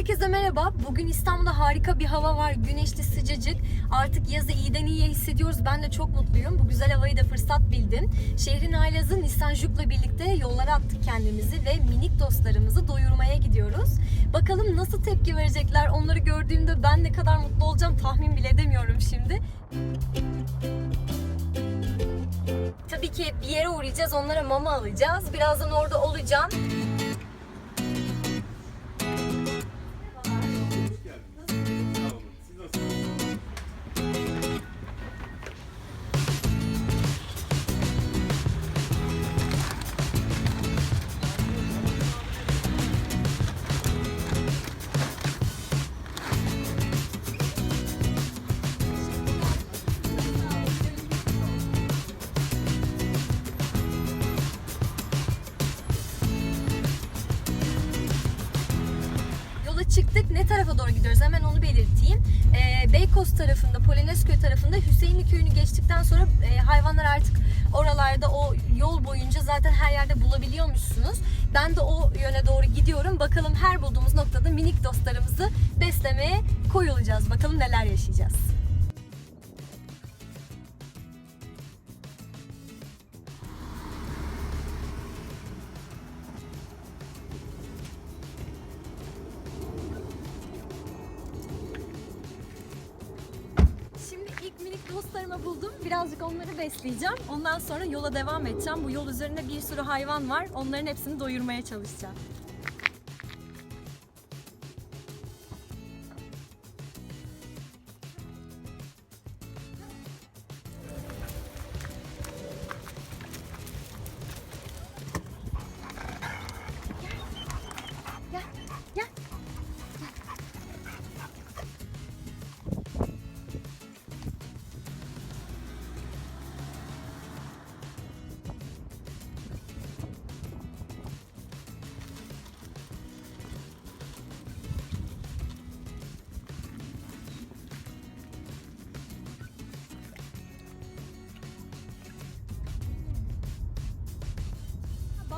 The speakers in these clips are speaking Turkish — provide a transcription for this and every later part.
Herkese merhaba. Bugün İstanbul'da harika bir hava var. Güneşli, sıcacık. Artık yazı iyiden iyiye hissediyoruz. Ben de çok mutluyum. Bu güzel havayı da fırsat bildim. Şehrin haylazı Nisan Juk'la birlikte yollara attık kendimizi ve minik dostlarımızı doyurmaya gidiyoruz. Bakalım nasıl tepki verecekler. Onları gördüğümde ben ne kadar mutlu olacağım tahmin bile edemiyorum şimdi. Tabii ki bir yere uğrayacağız. Onlara mama alacağız. Birazdan orada olacağım. Yola çıktık. Ne tarafa doğru gidiyoruz? Hemen onu belirteyim. Ee, Beykoz tarafında, Polonezköy tarafında Hüseyinli köyünü geçtikten sonra e, hayvanlar artık oralarda o yol boyunca zaten her yerde bulabiliyormuşsunuz. Ben de o yöne doğru gidiyorum. Bakalım her bulduğumuz noktada minik dostlarımızı beslemeye koyulacağız. Bakalım neler yaşayacağız. Birazcık onları besleyeceğim. Ondan sonra yola devam edeceğim. Bu yol üzerinde bir sürü hayvan var. Onların hepsini doyurmaya çalışacağım.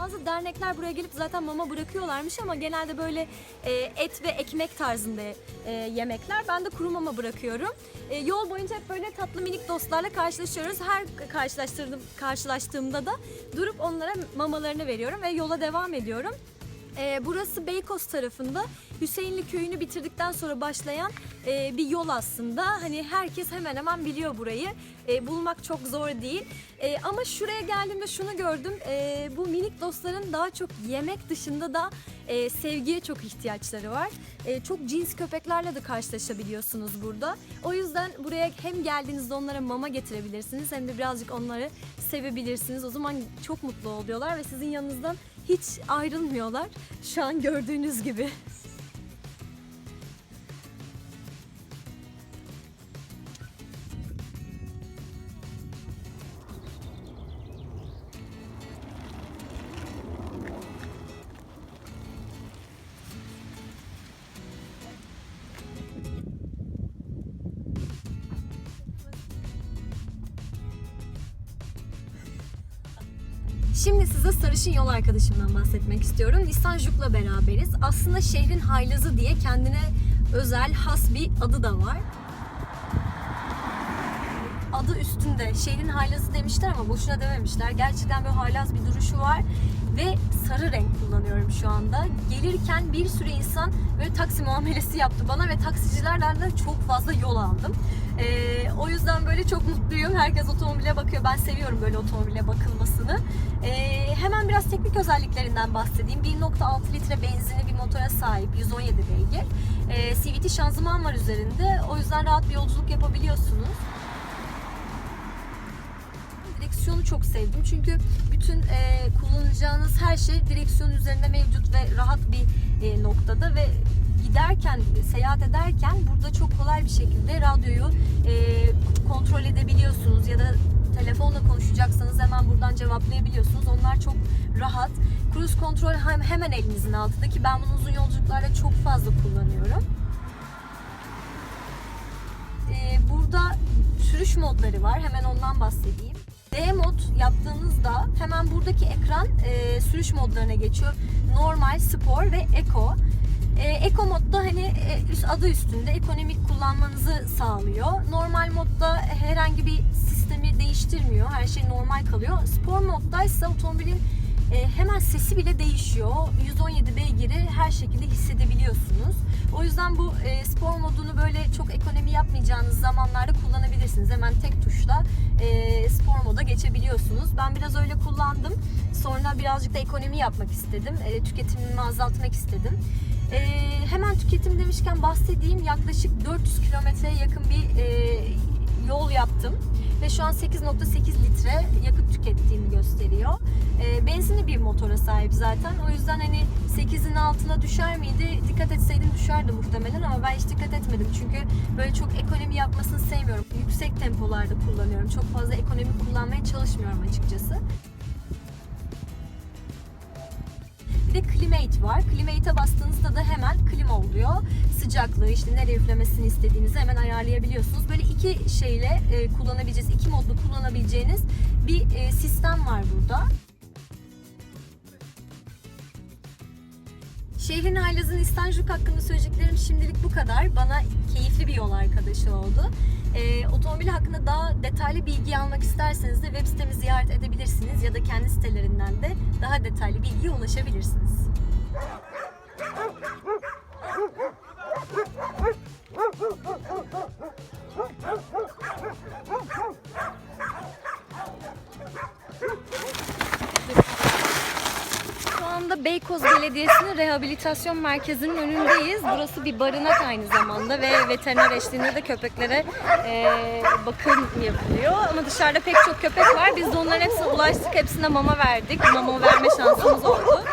Bazı dernekler buraya gelip zaten mama bırakıyorlarmış ama genelde böyle e, et ve ekmek tarzında e, yemekler. Ben de kuru mama bırakıyorum. E, yol boyunca hep böyle tatlı minik dostlarla karşılaşıyoruz. Her karşılaştırdığım, karşılaştığımda da durup onlara mamalarını veriyorum ve yola devam ediyorum. E, burası Beykoz tarafında Hüseyinli köyünü bitirdikten sonra başlayan e, bir yol aslında. Hani herkes hemen hemen biliyor burayı. E, bulmak çok zor değil. E, ama şuraya geldiğimde şunu gördüm. E, bu minik dostların daha çok yemek dışında da e, sevgiye çok ihtiyaçları var. E, çok cins köpeklerle de karşılaşabiliyorsunuz burada. O yüzden buraya hem geldiğinizde onlara mama getirebilirsiniz hem de birazcık onları sevebilirsiniz. O zaman çok mutlu oluyorlar ve sizin yanınızdan hiç ayrılmıyorlar. Şu an gördüğünüz gibi. Şimdi size sarışın yol arkadaşımdan bahsetmek istiyorum. Nisan Juk'la beraberiz. Aslında şehrin haylazı diye kendine özel has bir adı da var. Adı üstünde. Şehrin haylazı demişler ama boşuna dememişler. Gerçekten böyle haylaz bir duruşu var. Ve sarı renk kullanıyorum şu anda. Gelirken bir sürü insan böyle taksi muamelesi yaptı bana ve taksicilerden de çok fazla yol aldım. Ee, o yüzden böyle çok mutluyum. Herkes otomobile bakıyor. Ben seviyorum böyle otomobile bakılmasını. Ee, hemen biraz teknik özelliklerinden bahsedeyim. 1.6 litre benzinli bir motora sahip. 117 beygir. Ee, CVT şanzıman var üzerinde. O yüzden rahat bir yolculuk yapabiliyorsunuz. Direksiyonu çok sevdim. Çünkü bütün e, kullanacağınız her şey direksiyon üzerinde mevcut ve rahat bir e, noktada ve giderken, seyahat ederken burada çok kolay bir şekilde radyoyu e, kontrol edebiliyorsunuz ya da telefonla konuşacaksanız hemen buradan cevaplayabiliyorsunuz. Onlar çok rahat. Cruise kontrol hem hemen elinizin altında ki ben bunu uzun yolculuklarda çok fazla kullanıyorum. E, burada sürüş modları var. Hemen ondan bahsedeyim. D mod yaptığınızda hemen buradaki ekran e, sürüş modlarına geçiyor. Normal, spor ve eco. E, Eco modda hani e, adı üstünde ekonomik kullanmanızı sağlıyor. Normal modda herhangi bir sistemi değiştirmiyor. Her şey normal kalıyor. Spor modda ise otomobilin e, hemen sesi bile değişiyor. 117 beygiri her şekilde hissedebiliyorsunuz. O yüzden bu e, spor modunu böyle çok ekonomi yapmayacağınız zamanlarda kullanabilirsiniz. Hemen tek tuşla e, spor moda geçebiliyorsunuz. Ben biraz öyle kullandım. Sonra birazcık da ekonomi yapmak istedim. E, tüketimimi azaltmak istedim. E, hemen tüketim demişken bahsedeyim. Yaklaşık 400 kilometreye yakın bir e, yol yaptım. Ve şu an 8.8 litre yakıt tükettiğimi gösteriyor. E, benzinli bir motora sahip zaten. O yüzden hani 8'in altına düşer miydi? Dikkat etseydim düşerdi muhtemelen ama ben hiç dikkat etmedim. Çünkü böyle çok ekonomi yapmasını sevmiyorum. Yüksek tempolarda kullanıyorum. Çok fazla ekonomi kullanmaya çalışmıyorum açıkçası. Bir de Climate var. Climate'e bastığınızda da hemen klima oluyor. Sıcaklığı, işte nereye üflemesini istediğinizi hemen ayarlayabiliyorsunuz. Böyle iki şeyle e, kullanabileceğiz, iki modlu kullanabileceğiniz bir e, sistem var burada. Şehrin Haylaz'ın İstanbul hakkında söyleyeceklerim şimdilik bu kadar. Bana keyifli bir yol arkadaşı oldu. Ee, otomobil hakkında daha detaylı bilgi almak isterseniz de web sitemi ziyaret edebilirsiniz ya da kendi sitelerinden de daha detaylı bilgiye ulaşabilirsiniz. Beykoz Belediyesi'nin rehabilitasyon merkezinin önündeyiz. Burası bir barınak aynı zamanda ve veteriner eşliğinde de köpeklere eee, bakım yapılıyor. Ama dışarıda pek çok köpek var. Biz de onların hepsine ulaştık. Hepsine mama verdik. Mama verme şansımız oldu.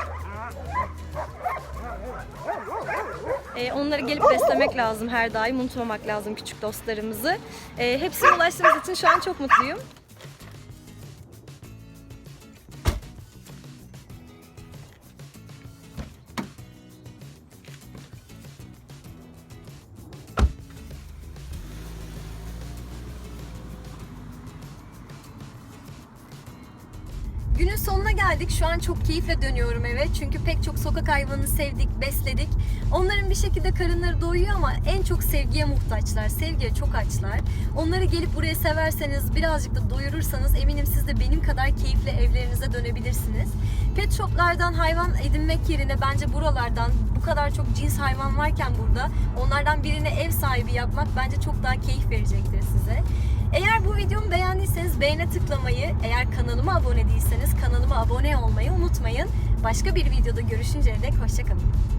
Ee, onları gelip beslemek lazım her daim. Unutmamak lazım küçük dostlarımızı. Ee, hepsine ulaştığımız için şu an çok mutluyum. Sonuna geldik. Şu an çok keyifle dönüyorum eve. Çünkü pek çok sokak hayvanını sevdik, besledik. Onların bir şekilde karınları doyuyor ama en çok sevgiye muhtaçlar. Sevgiye çok açlar. Onları gelip buraya severseniz, birazcık da doyurursanız eminim siz de benim kadar keyifle evlerinize dönebilirsiniz. Pet shoplardan hayvan edinmek yerine bence buralardan bu kadar çok cins hayvan varken burada onlardan birine ev sahibi yapmak bence çok daha keyif verecektir size. Eğer bu videomu beğendiyseniz beğene tıklamayı, eğer kanalıma abone değilseniz kanalıma abone olmayı unutmayın. Başka bir videoda görüşünceye dek hoşçakalın.